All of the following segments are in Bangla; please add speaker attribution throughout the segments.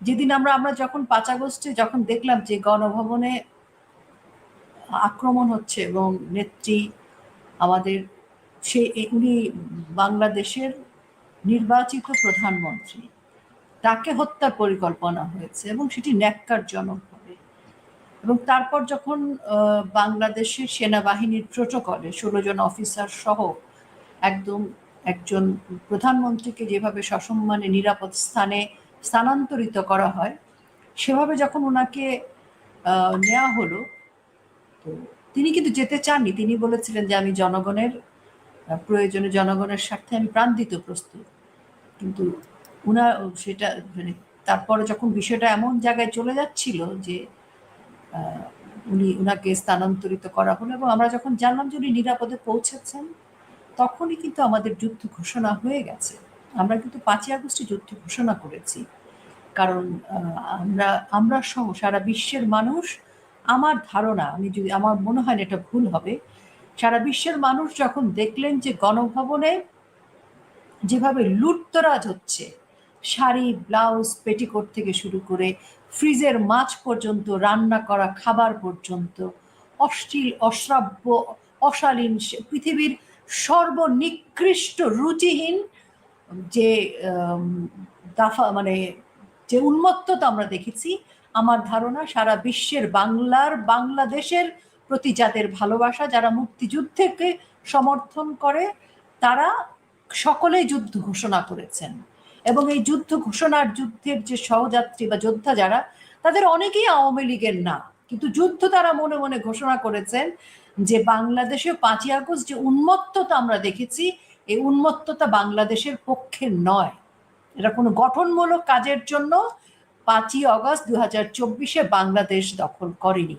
Speaker 1: যেদিন আমরা আমরা যখন পাঁচ আগস্টে যখন দেখলাম যে গণভবনে আক্রমণ হচ্ছে এবং নেত্রী আমাদের, সে উনি বাংলাদেশের নির্বাচিত প্রধানমন্ত্রী, তাকে হত্যার পরিকল্পনা হয়েছে এবং সেটি ন্যাক্কারজনকভাবে এবং তারপর যখন বাংলাদেশের সেনাবাহিনীর প্রোটোকলে ষোলো জন অফিসার সহ একদম একজন প্রধানমন্ত্রীকে যেভাবে সসম্মানে নিরাপদ স্থানে স্থানান্তরিত করা হয়। সেভাবে যখন ওনাকে নেওয়া হলো, তো তিনি কিন্তু যেতে চাননি। তিনি বলেছিলেন যে, আমি জনগণের প্রয়োজনে জনগণের স্বার্থে আমি প্রাণ দিতে প্রস্তুত। কিন্তু উনার সেটা মানে তারপরে যখন বিষয়টা এমন জায়গায় চলে যাচ্ছিল যে উনি উনাকে স্থানান্তরিত করা হলো এবং আমরা যখন জানলাম যে উনি নিরাপদে পৌঁছেছেন, তখনই কিন্তু আমাদের যুদ্ধ ঘোষণা হয়ে গেছে। আমরা কিন্তু পাঁচই আগস্টে যুদ্ধ ঘোষণা করেছি। কারণ আমরা আমরা সহ সারা বিশ্বের মানুষ, আমার ধারণা, আমি যদি, আমার মনে হয় এটা ভুল হবে, সারা বিশ্বের মানুষ যখন দেখলেন যে গণভবনে যেভাবে লুটতরাজ হচ্ছে, শাড়ি, ব্লাউজ, পেটিকোট থেকে শুরু করে ফ্রিজের মাছ পর্যন্ত, রান্না করা খাবার পর্যন্ত, অশ্লীল, অশ্রাব্য, অশালীন পৃথিবীর সর্বনিকৃষ্ট রুচিহীন যে দাফা মানে যে উন্মত্ততা আমরা দেখেছি, আমার ধারণা সারা বিশ্বের বাংলার, বাংলাদেশের প্রতি যাদের ভালোবাসা, যারা মুক্তিযুদ্ধকে সমর্থন করে, তারা সকলেই যুদ্ধ ঘোষণা করেছেন। এবং এই যুদ্ধ ঘোষণার যুদ্ধের যে সহযাত্রী বা যোদ্ধা যারা, তাদের অনেকেই আওয়ামী লীগের না। কিন্তু যুদ্ধ তারা মনে মনে ঘোষণা করেছেন যে বাংলাদেশে পাঁচই আগস্ট যে উন্মত্ততা আমরা দেখেছি এই উন্মত্ততা বাংলাদেশের পক্ষে নয়। এটা কোনো গঠনমূলক কাজের জন্য পাঁচই অগস্ট দু হাজার চব্বিশে বাংলাদেশ দখল করেনি।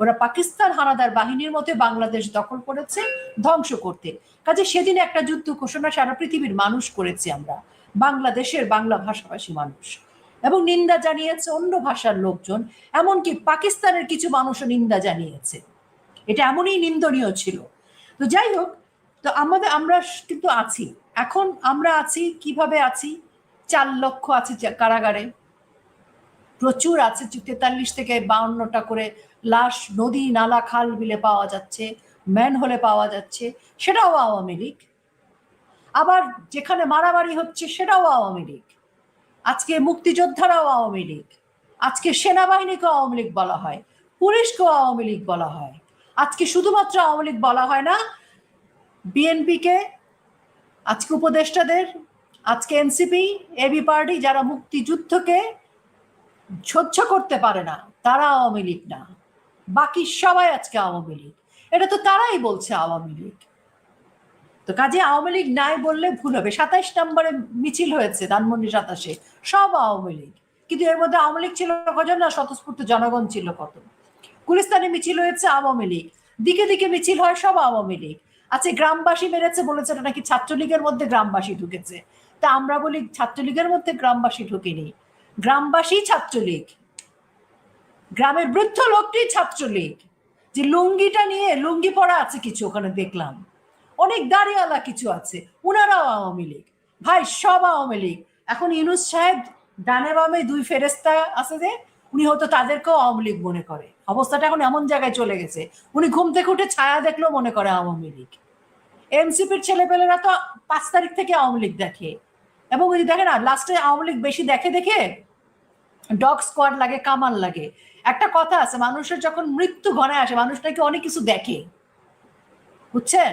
Speaker 1: ওরা পাকিস্তান হানাদার বাহিনীর মধ্যে বাংলাদেশ দখল করেছে, ধ্বংস করতে। কাজে সেদিন একটা যুদ্ধ ঘোষণা সারা পৃথিবীর মানুষ করেছি আমরা। বাংলাদেশের বাংলা ভাষাভাষী মানুষ। এবং নিন্দা জানিয়েছে অন্য ভাষার লোকজন, এমনকি পাকিস্তানের কিছু মানুষও নিন্দা জানিয়েছে। এটা এমনই নিন্দনীয় ছিল। তো যাই হোক তো আমাদের, আমরা কিন্তু আছি। এখন আমরা আছি, কীভাবে আছি? চার লক্ষ আছে কারাগারে। প্রচুর আছে তেতাল্লিশ থেকে বাউন্নটা করে লাশ, নদী, নালা, খাল বিলে পাওয়া যাচ্ছে ম্যান হলে পাওয়া যাচ্ছে, সেটাও আওয়ামী লীগ। আবার যেখানে মারামারি হচ্ছে, সেটাও আওয়ামী লীগ। আজকে মুক্তিযোদ্ধারাও আওয়ামী লীগ। আজকে সেনাবাহিনীকেও আওয়ামী লীগ বলা হয়। পুলিশকেও আওয়ামী লীগ বলা হয়। আজকে শুধুমাত্র আওয়ামী লীগ বলা হয় না বিএনপিকে, আজকে উপদেষ্টাদের, আজকে এনসিপি, এবি পার্টি যারা মুক্তিযুদ্ধকে সহ্য করতে পারে না, তারা আওয়ামী লীগ না। বাকি সবাই আজকে আওয়ামী লীগ। এটা তো তারাই বলছে আওয়ামী লীগ। তো কাজে আওয়ামী লীগ নাই বললে ভুল হবে। সাতাইশ নম্বরে মিছিল হয়েছে ধানমন্ডি সাতাশে। সব আওয়ামী লীগ। কিন্তু এর মধ্যে আওয়ামী লীগ ছিল কজন না স্বতঃস্ফূর্ত জনগণ ছিল কত? গুলিস্তানে মিছিল হয়েছে আওয়ামী লীগ। দিকে দিকে মিছিল হয় সব আওয়ামী লীগ। আচ্ছা গ্রামবাসী মেরেছে বলেছে এটা নাকি ছাত্রলীগের মধ্যে গ্রামবাসী ঢুকেছে? তা আমরা বলি ছাত্রলীগের মধ্যে গ্রামবাসী ঢুকেনি। গ্রামবাসী ছাত্রলীগ। গ্রামের বৃদ্ধ লোকটি ছাত্রলীগ। যে লুঙ্গিটা নিয়ে লুঙ্গি পরা আছে কিছু, ওখানে দেখলাম। অনেক দাঁড়িয়ালা কিছু আছে, উনারাও আওয়ামী লীগ। ভাই, সব আওয়ামী লীগ। এখন ইউনুস সাহেব ডানে বামে দুই ফেরেস্তা আছে যে, উনি হয়তো তাদেরকেও আওয়ামী লীগ মনে করে। অবস্থাটা এখন এমন জায়গায় চলে গেছে। উনি ঘুম থেকে উঠে ছায়া দেখলেও মনে করে আওয়ামী লীগ। এনসিপির ছেলেপেলেরা তো পাঁচ তারিখ থেকে আওয়ামী লীগ দেখে। এবং ওই দেখে না লাস্টে আওয়ামী লীগ বেশি দেখে দেখে ডগ স্কোয়াড লাগে, কামাল লাগে। একটা কথা আছে, মানুষের যখন মৃত্যু ঘনে আসে, মানুষ নাকি অনেক কিছু দেখে। বুঝছেন?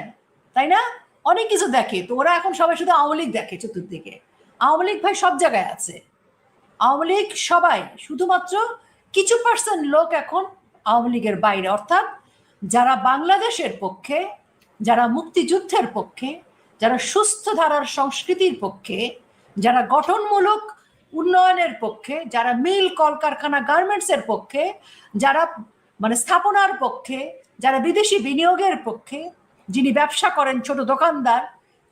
Speaker 1: তাই না? অনেক কিছু দেখে। তো ওরা এখন সবাই শুধু আওয়ামী লীগ দেখে চতুর্দিকে। আওয়ামী লীগ ভাই সব জায়গায় আছে। আওয়ামী লীগ সবাই, শুধুমাত্র কিছু পার্সেন্ট লোক এখন আওয়ামী লীগের বাইরে। অর্থাৎ যারা বাংলাদেশের পক্ষে, যারা মুক্তিযুদ্ধের পক্ষে, যারা সুস্থ ধারার সংস্কৃতির পক্ষে, যারা গঠনমূলক উন্নয়নের পক্ষে, যারা মিল কলকারখানা গার্মেন্টসের পক্ষে, যারা মানে স্থাপনার পক্ষে, যারা বিদেশি বিনিয়োগের পক্ষে, যিনি ব্যবসা করেন ছোট দোকানদার,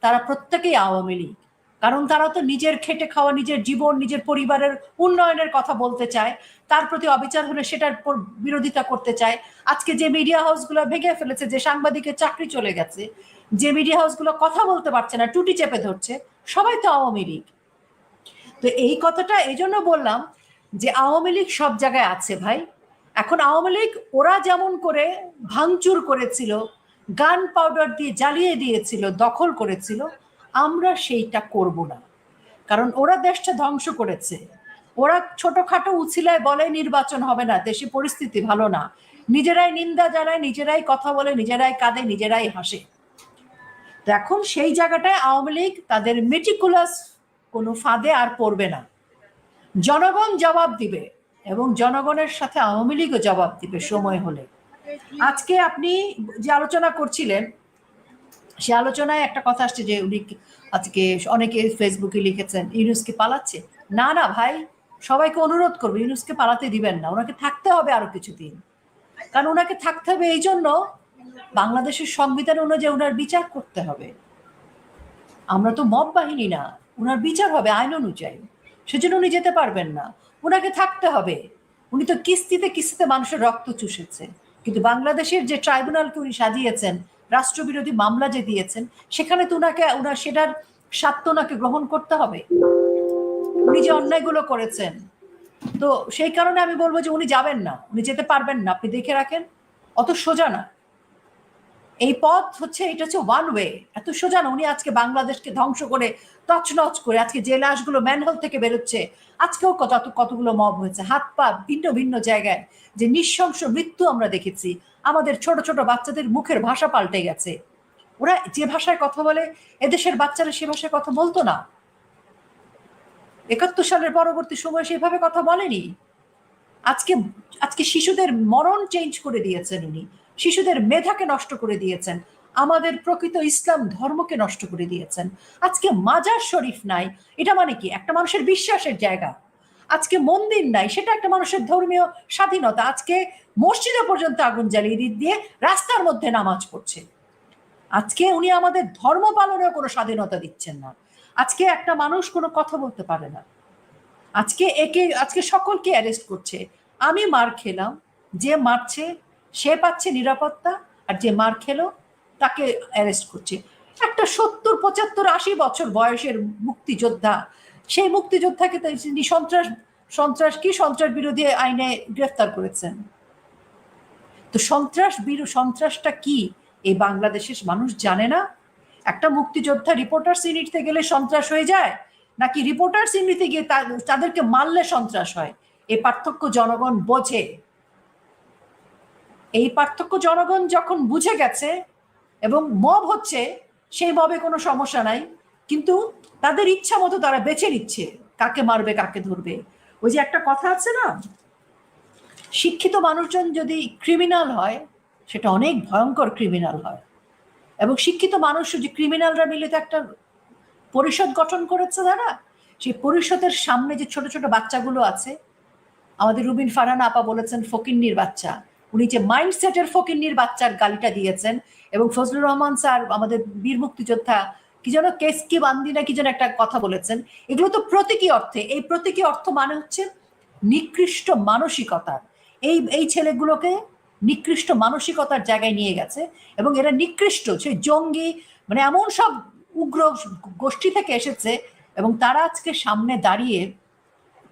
Speaker 1: তারা প্রত্যেকেই আওয়ামী লীগ। কারণ তারা তো নিজের খেটে খাওয়া, নিজের জীবন, নিজের পরিবারের উন্নয়নের কথা বলতে চায়। তার প্রতি অবিচার হলে সেটার বিরোধিতা করতে চায়। আজকে যে মিডিয়া হাউসগুলো ভেঙে ফেলেছে, যে সাংবাদিকের চাকরি চলে গেছে, যে মিডিয়া হাউসগুলো কথা বলতে পারছে না, টুটি চেপে ধরছে, সবাই তো আওয়ামী লীগ। তো এই কথাটা এই জন্য বললাম যে আওয়ামী লীগ সব জায়গায় আছে ভাই। এখন আওয়ামী লীগ ওরা যেমন করে ভাঙচুর করেছিল গান পাউডার দিয়ে জ্বালিয়ে দিয়েছিল, দখল করেছিল আমরা সেইটা করব না। কারণ ওরা দেশটা ধ্বংস করেছে। ওরা ছোটখাটো উছিলায় বলে নির্বাচন হবে না, দেশে পরিস্থিতি ভালো না। নিজেরাই নিন্দা জানায়, নিজেরাই কথা বলে, নিজেরাই কাঁদে, নিজেরাই হাসে। এখন সেই জায়গাটায় আওয়ামী লীগ তাদের মেটিকুলাস কোনো ফাঁদে আর পড়বে না। জনগণ জবাব দিবে এবং জনগণের সাথে আওয়ামী লীগও জবাব দিবে সময় হলে। আজকে আপনি যে আলোচনা করছিলেন সে আলোচনায় একটা কথা আসছে যে উনি আজকে অনেকে ফেসবুকে লিখেছেন, ইউনুসকে পালাচ্ছে। না না ভাই, সবাইকে অনুরোধ করব, ইউনুসকে পালাতে দিবেন না, ওনাকে থাকতে হবে আরও কিছুদিন। কারণ ওনাকে থাকতে হবে এই জন্য বাংলাদেশের সংবিধান অনুযায়ী ওনার বিচার করতে হবে। আমরা তো মব বাহিনী না, ওনার বিচার হবে আইন অনুযায়ী। সেজন্য উনি যেতে পারবেন না। ওনাকে থাকতে হবে। উনি তো কিস্তিতে কিস্তিতে মানুষের রক্ত চুষেছে। কিন্তু বাংলাদেশের যে ট্রাইব্যুনালকে উনি সাজিয়েছেন রাষ্ট্রবিরোধী মামলা যে দিয়েছেন, সেখানে তো ওনাকে, ওনার সেটার স্বার্থ ওনাকে গ্রহণ করতে হবে। উনি যে অন্যায়গুলো করেছেন, তো সেই কারণে আমি বলব যে উনি যাবেন না, উনি যেতে পারবেন না, আপনি দেখে রাখেন, অত সোজা না। এই পথ হচ্ছে, এটা হচ্ছে ওয়ান ওয়ে এত সোজা না, উনি আজকে বাংলাদেশকে ধ্বংস করে, তছনছ করে, আজকে যে লাশগুলো ম্যানহোল থেকে বেরোচ্ছে, আজকেও কত, কতগুলো মব হয়েছে, হাত পা ভিন্ন ভিন্ন জায়গায়, যে নৃশংস মৃত্যু আমরা দেখেছি। আমাদের ছোট ছোট বাচ্চাদের মুখের ভাষা পাল্টে গেছে। ওরা যে ভাষায় কথা বলে, এদেশের বাচ্চারা সে ভাষায় কথা বলতো না। একাত্তর সালের পরবর্তী সময় সেভাবে কথা বলেনি। আজকে আজকে শিশুদের মরণ চেঞ্জ করে দিয়েছেন উনি। শিশুদের মেধাকে নষ্ট করে দিয়েছেন। আমাদের প্রকৃত ইসলাম ধর্মকে নষ্ট করে দিয়েছেন। আজকে মাজার শরীফ নাই। এটা মানে কি? একটা মানুষের বিশ্বাসের জায়গা। আজকে মন্দির নাই, সেটা একটা মানুষের ধর্মীয় স্বাধীনতা। আজকে মসজিদে পর্যন্ত আগুন জ্বালিয়ে দিয়ে রাস্তার মধ্যে নামাজ পড়ছে। আজকে উনি আমাদের ধর্ম পালনেও কোনো স্বাধীনতা দিচ্ছেন না। আজকে একটা মানুষ কোনো কথা বলতে পারে না। আজকে একে, আজকে সকলকে অ্যারেস্ট করছে। আমি মার খেলাম, যে মারছে, সে পাচ্ছে নিরাপত্তা, আর যে মার খেলো, তাকে অ্যারেস্ট করছে। একটা সত্তর, পঁচাত্তর, আশি বছর বয়সের মুক্তিযোদ্ধা সেই মুক্তিযোদ্ধাকে তিনি সন্ত্রাস সন্ত্রাস, কি সন্ত্রাস বিরোধী আইনে গ্রেফতার করেছেন? তো সন্ত্রাস বিরো, সন্ত্রাসটা কি? এই বাংলাদেশের মানুষ জানে না? একটা মুক্তিযোদ্ধা রিপোর্টার্স ইউনিটতে গেলে সন্ত্রাস হয়ে যায়? নাকি রিপোর্টার্স ইউনিটে গিয়ে তাদেরকে মারলে সন্ত্রাস হয়? এই পার্থক্য জনগণ বোঝে। এই পার্থক্য জনগণ যখন বুঝে গেছে এবং মব হচ্ছে সেই মবে কোনো সমস্যা নাই। কিন্তু তাদের ইচ্ছা মতো তারা বেছে নিচ্ছে, কাকে মারবে, কাকে ধরবে। ওই যে একটা কথা আছে না, শিক্ষিত মানুষজন যদি ক্রিমিনাল হয়, সেটা অনেক ভয়ঙ্কর ক্রিমিনাল হয়। এবং শিক্ষিত মানুষ যে ক্রিমিনালরা মিলে তো একটা পরিষদ গঠন করেছে তারা সেই পরিষদের সামনে যে ছোট ছোট বাচ্চাগুলো আছে, আমাদের রুবিন ফারহান আপা বলেছেন, ফকিন্নির বাচ্চা। উনি যে মাইন্ডসেটের ফকিন্নির বাচ্চার গালিটা দিয়েছেন, এবং ফজলুর রহমান স্যার, আমাদের বীর মুক্তিযোদ্ধা কি যেন কেসকি বান্দি না কি যেন একটা কথা বলেছেন। এগুলো তো প্রতীকী অর্থে। এই প্রতীকী অর্থ মানে হচ্ছে নিকৃষ্ট মানসিকতার। এই এই ছেলেগুলোকে নিকৃষ্ট মানসিকতার জায়গায় নিয়ে গেছে এবং এরা নিকৃষ্ট, সেই জঙ্গি মানে এমন সব উগ্র গোষ্ঠী থেকে এসেছে এবং তারা আজকে সামনে দাঁড়িয়ে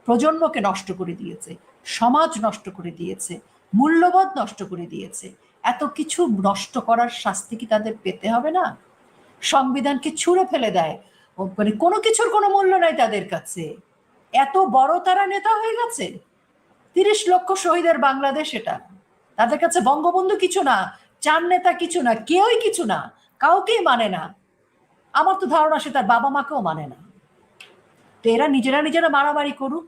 Speaker 1: প্রজন্মকে নষ্ট করে দিয়েছে, সমাজ নষ্ট করে দিয়েছে, মূল্যবোধ নষ্ট করে দিয়েছে। এত কিছু নষ্ট করার শাস্তি কি তাদের পেতে হবে না? সংবিধানকে ছুঁড়ে ফেলে দেয়। মানে কোনো কিছুর কোনো মূল্য নাই তাদের কাছে। এত বড় তারা নেতা হয়ে গেছে। তিরিশ লক্ষ শহীদের বাংলাদেশ এটা। তাদের কাছে বঙ্গবন্ধু কিছু না চার নেতা কিছু না কেউই কিছু না কাউকেই মানে না। আমার তো ধারণা সে তার বাবা মাকেও মানে না। তো এরা নিজেরা নিজেরা মারামারি করুক।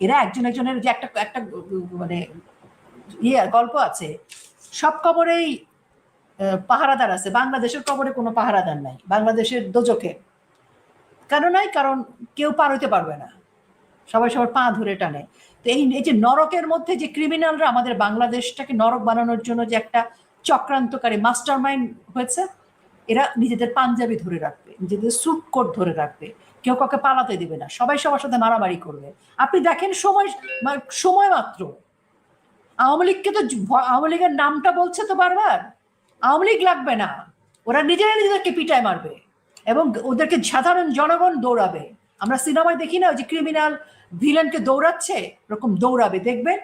Speaker 1: এরা একজন একজনের যে একটা একটা মানে ইয়ে গল্প আছে। সব কবরেই আহ, পাহারাদার আছে। বাংলাদেশের কবরে কোনো পাহারাদার নাই। বাংলাদেশের দোজকে কেন নাই? কারণ কেউ পার হইতে পারবে না। সবাই সবার পা ধরে টানে। তো এই এই যে নরকের মধ্যে যে ক্রিমিনালরা আমাদের বাংলাদেশটাকে নরক বানানোর জন্য যে একটা চক্রান্তকারী মাস্টার মাইন্ড হয়েছে, এরা নিজেদের পাঞ্জাবি ধরে রাখবে, নিজেদের স্যুট কোট ধরে রাখবে। কেউ কাউকে পালাতে দেবে না। সবাই সবার সাথে মারামারি করবে। আপনি দেখেন সময় মা- সময় মাত্র। আওয়ামী লীগকে তো আওয়ামী লীগের নামটা বলছে তো বারবার। আওয়ামী লীগ লাগবে না। ওরা নিজেরা নিজেদেরকে পিটায় মারবে এবং ওদেরকে সাধারণ জনগণ দৌড়াবে। আমরা সিনেমায় দেখি না ওই যে ক্রিমিনাল ভিলেনকে দৌড়াচ্ছে? এরকম দৌড়াবে, দেখবেন?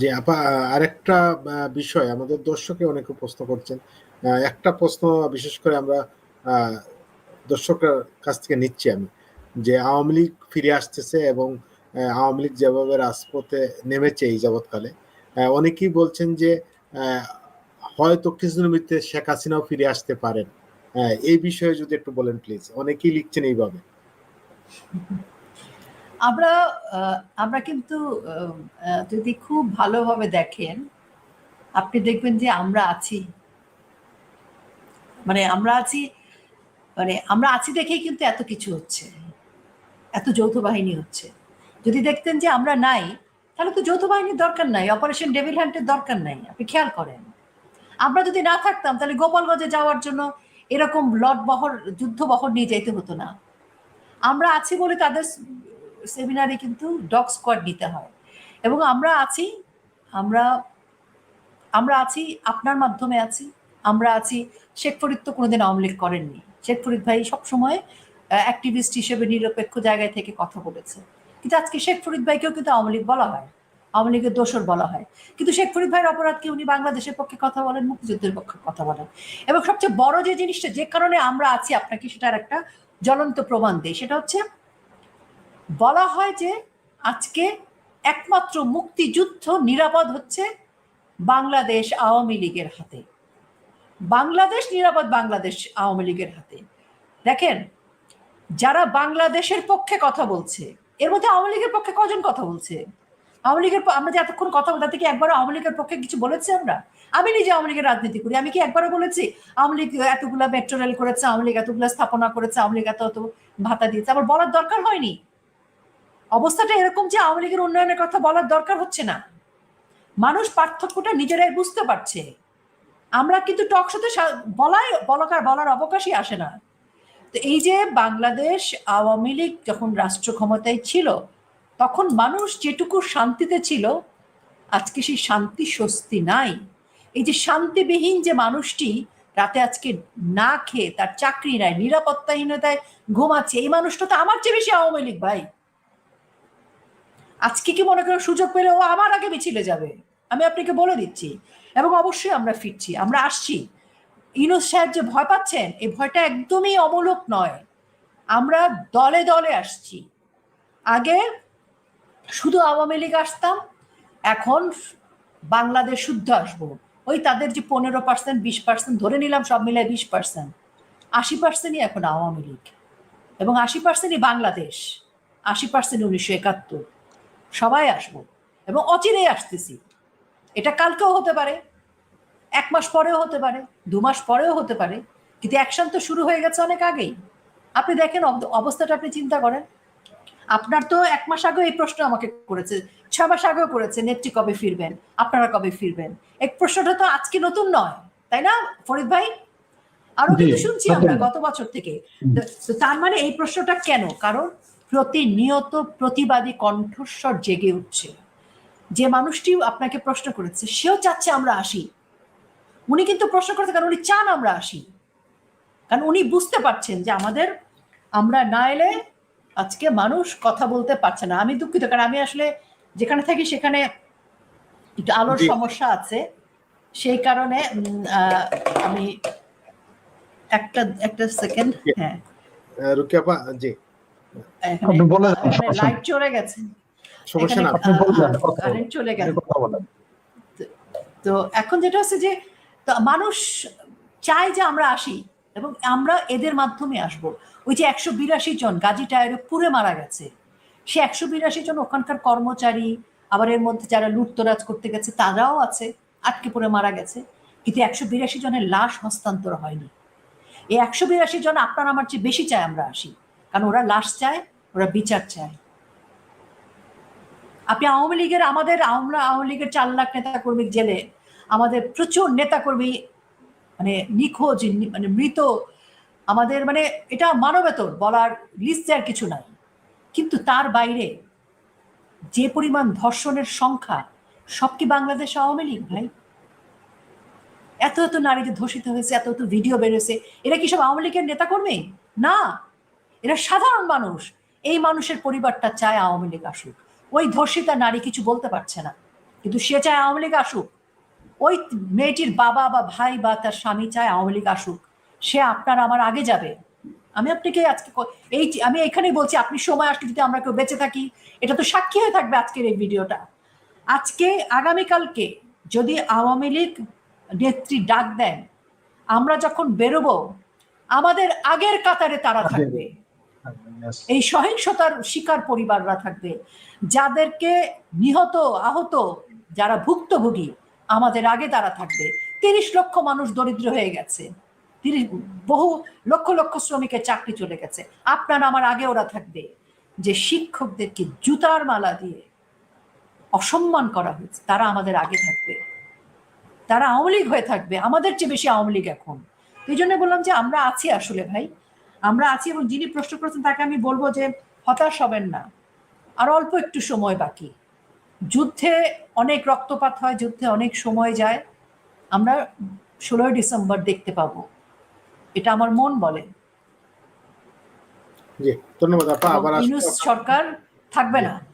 Speaker 2: যে আপা, আরেকটা বিষয়, আমাদের দর্শকে অনেকে প্রশ্ন করছেন। একটা প্রশ্ন বিশেষ করে আমরা দর্শকের কাছ থেকে নিচ্ছি আমি, যে আওয়ামী লীগ ফিরে আসতেছে এবং আওয়ামী লীগ যেভাবে রাজপথে নেমেছে এই যাবৎকালে অনেকেই বলছেন যে হয়তো কিছুদিনের মধ্যে শেখ হাসিনাও ফিরে আসতে পারেন। এই বিষয়ে যদি একটু বলেন প্লিজ অনেকেই লিখছেন এইভাবে।
Speaker 1: আমরা আমরা কিন্তু যদি খুব ভালোভাবে দেখেন, আপনি দেখবেন যে আমরা আছি। মানে আমরা আছি মানে আমরা আছি দেখেই কিন্তু এত কিছু হচ্ছে। এত যৌথ বাহিনী হচ্ছে। যদি দেখতেন যে আমরা নাই, তাহলে তো যৌথ বাহিনীর দরকার নাই অপারেশন ডেভিল হ্যান্ডের দরকার নাই, আপনি খেয়াল করেন। আমরা যদি না থাকতাম, তাহলে গোপালগঞ্জে যাওয়ার জন্য এরকম লট বহর, যুদ্ধ বহর নিয়ে যেতে হতো না। আমরা আছি বলে তাদের সেমিনারে কিন্তু ডগ স্কোয়াড নিতে হয়। এবং আমরা আছি, আমরা আমরা আছি, আপনার মাধ্যমে আছি, আমরা আছি। শেখ ফরিদ তো কোনোদিন আওয়ামী লীগ করেননি। শেখ ফরিদ ভাই সবসময় অ্যাক্টিভিস্ট হিসেবে নিরপেক্ষ জায়গায় থেকে কথা বলেছে। কিন্তু আজকে শেখ ফরিদ ভাইকেও কিন্তু আওয়ামী লীগ বলা হয়। আওয়ামী লীগের দোষর বলা হয়। কিন্তু শেখ ফরিদ ভাইয়ের অপরাধকে উনি বাংলাদেশের পক্ষে কথা বলেন, মুক্তিযুদ্ধের পক্ষে কথা বলেন। এবং সবচেয়ে বড় যে জিনিসটা, যে কারণে আমরা আছি আপনাকে সেটার একটা জ্বলন্ত প্রমাণ দেয় সেটা হচ্ছে, বলা হয় যে আজকে একমাত্র মুক্তিযুদ্ধ নিরাপদ হচ্ছে বাংলাদেশ আওয়ামী লীগের হাতে। বাংলাদেশ নিরাপদ বাংলাদেশ আওয়ামী লীগের হাতে। দেখেন, যারা বাংলাদেশের পক্ষে কথা বলছে এর মধ্যে আওয়ামী লীগের পক্ষে কজন কথা বলছে? আওয়ামী লীগের আমরা যে এতক্ষণ কথা বলতে থেকে একবারও আওয়ামী লীগের পক্ষে কিছু বলেছি আমরা? আমি নিজে আওয়ামী লীগের রাজনীতি করি, আমি কি একবারও বলেছি, আওয়ামী লীগ এতগুলা মেট্রো রেল করেছে, আওয়ামী লীগ এতগুলা স্থাপনা করেছে, আওয়ামী লীগ এত এত ভাতা দিয়েছে আমার বলার দরকার হয়নি। অবস্থাটা এরকম যে আওয়ামী লীগের উন্নয়নের কথা বলার দরকার হচ্ছে না। মানুষ পার্থক্যটা নিজেরাই বুঝতে পারছে। আমরা কিন্তু টক শোতে বলাই, বলাকার, বলার অবকাশই আসে না। তো এই যে বাংলাদেশ আওয়ামী লীগ যখন রাষ্ট্র ক্ষমতায় ছিল, তখন মানুষ যেটুকু শান্তিতে ছিল, আজকে সেই শান্তি স্বস্তি নাই। এই যে শান্তিবিহীন যে মানুষটি, রাতে আজকে না খেয়ে তার চাকরি নাই, নিরাপত্তাহীনতায় ঘুমাচ্ছে, এই মানুষটা তো আমার চেয়ে বেশি আওয়ামী লীগ ভাই। আজকে কি মনে করো সুযোগ পেলে ও আমার আগে মিছিলে যাবে? আমি আপনাকে বলে দিচ্ছি। এবং অবশ্যই আমরা ফিরছি, আমরা আসছি। ইনুস সাহেব যে ভয় পাচ্ছেন, এই ভয়টা একদমই অমূলক নয়। আমরা দলে দলে আসছি। আগে শুধু আওয়ামী লীগ আসতাম, এখন বাংলাদেশ শুদ্ধ আসব। ওই তাদের যে পনেরো পার্সেন্ট বিশ পার্সেন্ট ধরে নিলাম সব মিলায় বিশ পার্সেন্ট আশি পার্সেন্টই এখন আওয়ামী লীগ এবং আশি পার্সেন্টই বাংলাদেশ। আশি পার্সেন্ট উনিশশো একাত্তর। সবাই আসব এবং অচিরেই আসতেছি। এটা কালকেও হতে পারে। এক মাস পরেও হতে পারে দু মাস পরেও হতে পারে কিন্তু অ্যাকশন তো শুরু হয়ে গেছে অনেক আগেই। আপনি দেখেন অব- অবস্থাটা আপনি চিন্তা করেন। আপনার তো এক মাস আগেও এই প্রশ্ন আমাকে করেছে ছ মাস আগেও করেছে নেত্রী কবে ফিরবেন আপনারা কবে ফিরবেন? এই প্রশ্নটা তো আজকে নতুন নয় তাই না ফরিদ ভাই?
Speaker 3: আরও
Speaker 1: কিন্তু শুনছি আমরা গত বছর থেকে। তার মানে এই প্রশ্নটা কেন? কারণ প্রতিনিয়ত প্রতিবাদী কণ্ঠস্বর জেগে উঠছে। যে মানুষটি আপনাকে প্রশ্ন করেছে সেও চাচ্ছে আমরা আসি। উনি কিন্তু প্রশ্ন করেছে কারণ উনি চান আমরা আসি। কারণ উনি বুঝতে পারছেন যে আমাদের আমরা না এলে আজকে মানুষ কথা বলতে পারছে না। আমি দুঃখিত কারণ আমি আসলে যেখানে থাকি সেখানে একটু আলোর সমস্যা আছে। সেই কারণে আমি একটা একটা সেকেন্ড হ্যাঁ।
Speaker 2: আহ, জি।
Speaker 3: আপনি বলে দেন,
Speaker 1: এখানে
Speaker 3: সমস্যা
Speaker 1: লাইট চলে গেছে।
Speaker 2: সমস্যা না।
Speaker 3: আপনি বলবেন, কথা বলবেন।
Speaker 1: কারেন্ট চলে গেছে। তো এখন যেটা হচ্ছে যে তো মানুষ চায় যে আমরা আসি এবং আমরা এদের মাধ্যমে আসব। ওই যে একশো বিরাশি জন, গাজী টায়ারে পুড়ে মারা গেছে। সে একশো বিরাশি জন ওখানকার কর্মচারী, আবার এর মধ্যে যারা লুটতরাজ করতে গেছে, তারাও আছে, আটকে পড়ে মারা গেছে। কিন্তু একশো বিরাশি জনের লাশ হস্তান্তর হয়নি। এই একশো বিরাশি জন আপনার আমার চেয়ে বেশি চায় আমরা আসি। কারণ ওরা লাশ চায়, ওরা বিচার চায়। আপনি আওয়ামী লীগের, আমাদের আমরা আওয়ামী লীগের চার লাখ নেতা কর্মী জেলে আমাদের প্রচুর নেতা কর্মী মানে নিখোঁজ মানে মৃত, আমাদের মানে এটা মানবেতর বলার লিস্টে আর কিছু নাই। কিন্তু তার বাইরে যে পরিমাণ ধর্ষণের সংখ্যা, সব কি বাংলাদেশ আওয়ামী লীগ ভাই? এত এত নারী যে ধর্ষিত হয়েছে, এত এত ভিডিও বেরোছে এরা কি সব আওয়ামী লীগের নেতা কর্মী না। এরা সাধারণ মানুষ। এই মানুষের পরিবারটা চায় আওয়ামী লীগ আসুক। ওই ধর্ষিতা নারী কিছু বলতে পারছে না। কিন্তু সে চায় আওয়ামী লীগ আসুক। ওই মেয়েটির বাবা বা ভাই বা তার স্বামী চায় আওয়ামী লীগ আসুক সে আপনার আমার আগে যাবে। আমি আপনাকে আজকে এই আমি এখানেই বলছি আপনি সময় আসলে যদি আমরা কেউ বেঁচে থাকি এটা তো সাক্ষী হয়ে থাকবে আজকের এই ভিডিওটা। আজকে আগামীকালকে যদি আওয়ামী লীগ নেত্রী ডাক দেন আমরা যখন বেরোবো আমাদের আগের কাতারে তারা থাকবে। এই সহিংসতার শিকার পরিবাররা থাকবে। যাদেরকে নিহত আহত যারা ভুক্তভোগী আমাদের আগে তারা থাকবে। তিরিশ লক্ষ মানুষ দরিদ্র হয়ে গেছে। তিরিশ, বহু লক্ষ লক্ষ শ্রমিকের চাকরি চলে গেছে। আপনার আমার আগে ওরা থাকবে। যে শিক্ষকদেরকে জুতার মালা দিয়ে অসম্মান করা হয়েছে, তারা আমাদের আগে থাকবে। তারা আওয়ামী হয়ে থাকবে। আমাদের চেয়ে বেশি আওয়ামী লীগ এখন। এই জন্য বললাম যে আমরা আছি আসলে ভাই। আমরা আছি এবং যিনি প্রশ্ন করেছেন তাকে আমি বলব যে হতাশ হবেন না। আর অল্প একটু সময় বাকি। যুদ্ধে অনেক রক্তপাত হয় যুদ্ধে অনেক সময় যায়। আমরা ষোলোই ডিসেম্বর দেখতে পাব। এটা আমার মন বলে।
Speaker 2: ধন্যবাদ।
Speaker 1: সরকার থাকবে না।